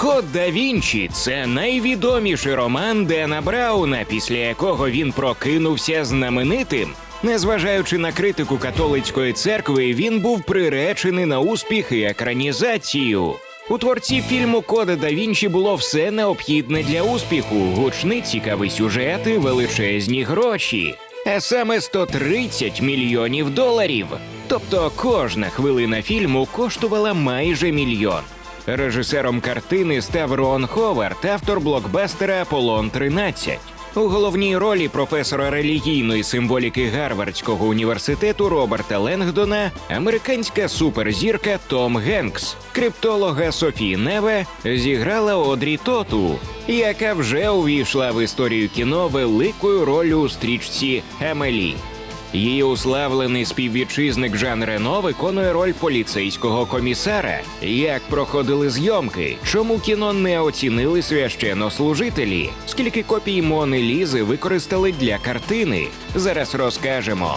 Код да Вінчі це найвідоміший роман Дена Брауна, після якого він прокинувся знаменитим. Незважаючи на критику католицької церкви, він був приречений на успіх і екранізацію. У творців фільму Кода да Вінчі було все необхідне для успіху: гучний цікавий сюжет і величезні гроші, а саме 130 мільйонів доларів. Тобто кожна хвилина фільму коштувала майже мільйон. Режисером картини став Рон Ховард, автор блокбастера Аполлон 13. У головній ролі професора релігійної символіки Гарвардського університету Роберта Ленгдона, американська суперзірка Том Генкс, криптолога Софії Неве зіграла Одрі Тоту, яка вже увійшла в історію кіно великою ролью у стрічці Емелі. Її уславлений співвітчизник Жан Рено виконує роль поліцейського комісара. Як проходили зйомки? Чому кіно не оцінили священнослужителі? Скільки копій Мони Лізи використали для картини? Зараз розкажемо.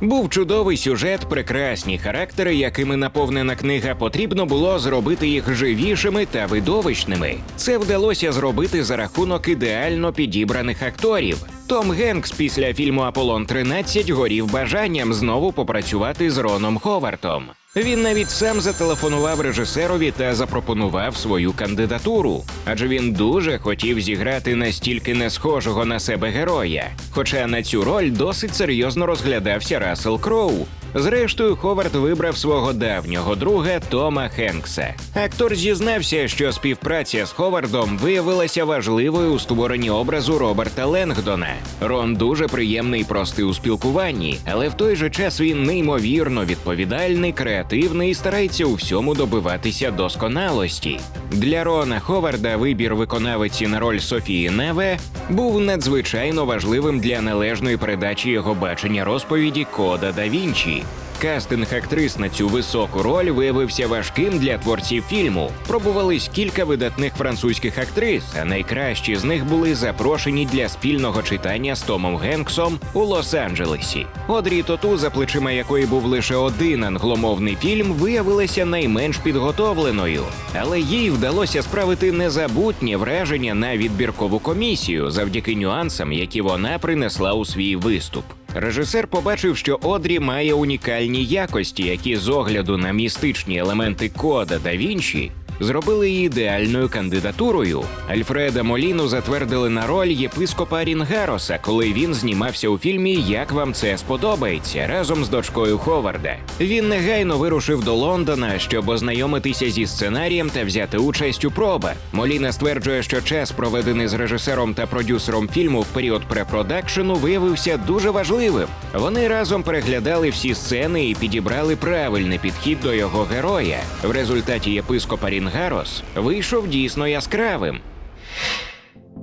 Був чудовий сюжет, прекрасні характери, якими наповнена книга потрібно було зробити їх живішими та видовищними. Це вдалося зробити за рахунок ідеально підібраних акторів. Том Генкс після фільму Аполлон 13 горів бажанням знову попрацювати з Роном Ховартом. Він навіть сам зателефонував режисерові та запропонував свою кандидатуру, адже він дуже хотів зіграти настільки не схожого на себе героя. Хоча на цю роль досить серйозно розглядався Рассел Кроу. Зрештою, Ховард вибрав свого давнього друга Тома Хенкса. Актор зізнався, що співпраця з Ховардом виявилася важливою у створенні образу Роберта Ленгдона. Рон дуже приємний і простий у спілкуванні, але в той же час він неймовірно відповідальний, креативний і старається у всьому добиватися досконалості. Для Рона Ховарда вибір виконавиці на роль Софії Неве був надзвичайно важливим для належної передачі його бачення розповіді Кода да Вінчі. Кастинг актрис на цю високу роль виявився важким для творців фільму. Пробувались кілька видатних французьких актрис, а найкращі з них були запрошені для спільного читання з Томом Генксом у Лос-Анджелесі. Одрі Тоту, за плечима якої був лише один англомовний фільм, виявилася найменш підготовленою, але їй вдалося справити незабутнє враження на відбіркову комісію завдяки нюансам, які вона принесла у свій виступ. Режисер побачив, що Одрі має унікальні якості, які з огляду на містичні елементи кода да Вінчі зробили її ідеальною кандидатурою. Альфреда Моліну затвердили на роль єпископа Рінгароса, коли він знімався у фільмі Як вам це сподобається разом з дочкою Ховарда. Він негайно вирушив до Лондона, щоб ознайомитися зі сценарієм та взяти участь у пробах. Моліна стверджує, що час, проведений з режисером та продюсером фільму в період препродакшену, виявився дуже важливим. Вони разом переглядали всі сцени і підібрали правильний підхід до його героя. В результаті єпископа Рінгарос вийшов дійсно яскравим.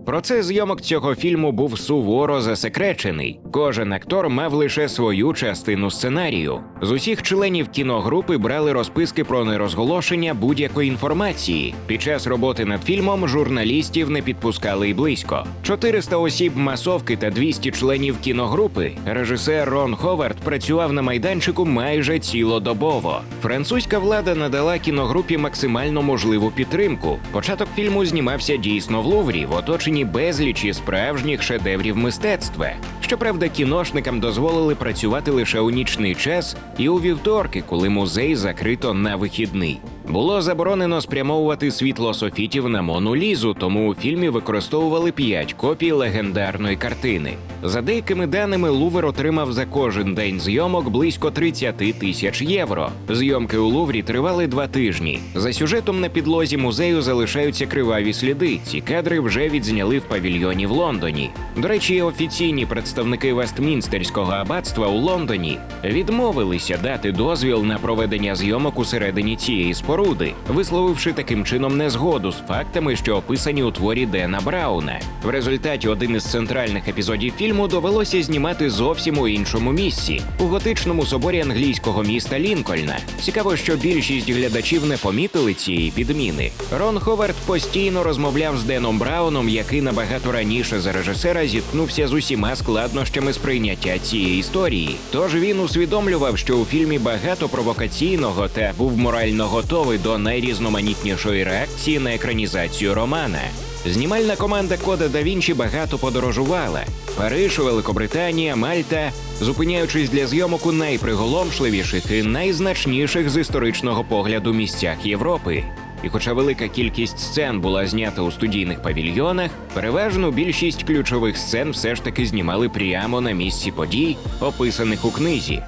Процес зйомок цього фільму був суворо засекречений. Кожен актор мав лише свою частину сценарію. З усіх членів кіногрупи брали розписки про нерозголошення будь-якої інформації. Під час роботи над фільмом журналістів не підпускали й близько. 400 осіб масовки та 200 членів кіногрупи. Режисер Рон Ховард працював на майданчику майже цілодобово. Французька влада надала кіногрупі максимально можливу підтримку. Початок фільму знімався дійсно в Луврі, в оточенні безлічі справжніх шедеврів мистецтва. Щоправда, кіношникам дозволили працювати лише у нічний час і у вівторки, коли музей закрито на вихідний. Було заборонено спрямовувати світло софітів на Мону Лізу, тому у фільмі використовували п'ять копій легендарної картини. За деякими даними, Лувр отримав за кожен день зйомок близько 30 тисяч євро. Зйомки у Луврі тривали два тижні. За сюжетом на підлозі музею залишаються криваві сліди. Ці кадри вже відзняли в павільйоні в Лондоні. До речі, офіційні представники Вестмінстерського аббатства у Лондоні відмовилися дати дозвіл на проведення зйомок усередині цієї споруди, висловивши таким чином незгоду з фактами, що описані у творі Дена Брауна. В результаті один із центральних епізодів фільму довелося знімати зовсім у іншому місці у готичному соборі англійського міста Лінкольна. Цікаво, що більшість глядачів не помітили цієї підміни. Рон Ховард постійно розмовляв з Деном Брауном, який набагато раніше за режисера зіткнувся з усіма складнощами сприйняття цієї історії. Тож він усвідомлював, що у фільмі багато провокаційного та був морально готовий готовий до найрізноманітнішої реакції на екранізацію романа. Знімальна команда Кода да Вінчі багато подорожувала: Париж, Великобританія, Мальта, зупиняючись для зйомок у найприголомшливіших і найзначніших з історичного погляду місцях Європи. І хоча велика кількість сцен була знята у студійних павільйонах, переважну більшість ключових сцен все ж таки знімали прямо на місці подій, описаних у книзі.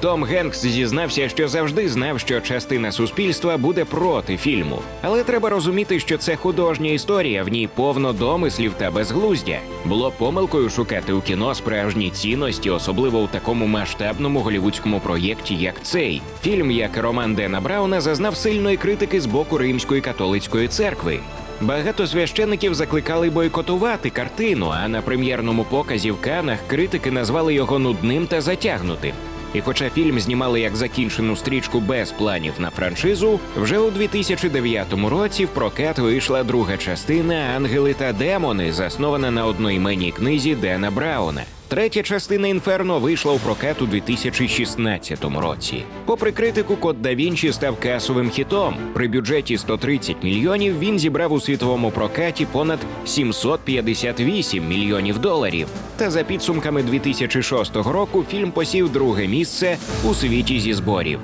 Том Генкс зізнався, що завжди знав, що частина суспільства буде проти фільму. Але треба розуміти, що це художня історія, в ній повно домислів та безглуздя. Було помилкою шукати у кіно справжні цінності, особливо у такому масштабному голівудському проєкті, як цей. Фільм, як роман Дена Брауна, зазнав сильної критики з боку Римської католицької церкви. Багато священиків закликали бойкотувати картину, а на прем'єрному показі в Канах критики назвали його нудним та затягнутим. І хоча фільм знімали як закінчену стрічку без планів на франшизу, вже у 2009 році в прокат вийшла друга частина Ангели та демони, заснована на одноіменній книзі Дена Брауна. Третя частина Інферно вийшла у прокат у 2016 році. Попри критику, Код да Вінчі став касовим хітом. При бюджеті 130 мільйонів він зібрав у світовому прокаті понад 758 мільйонів доларів. Та за підсумками 2006 року фільм посів друге місце у світі зі зборів.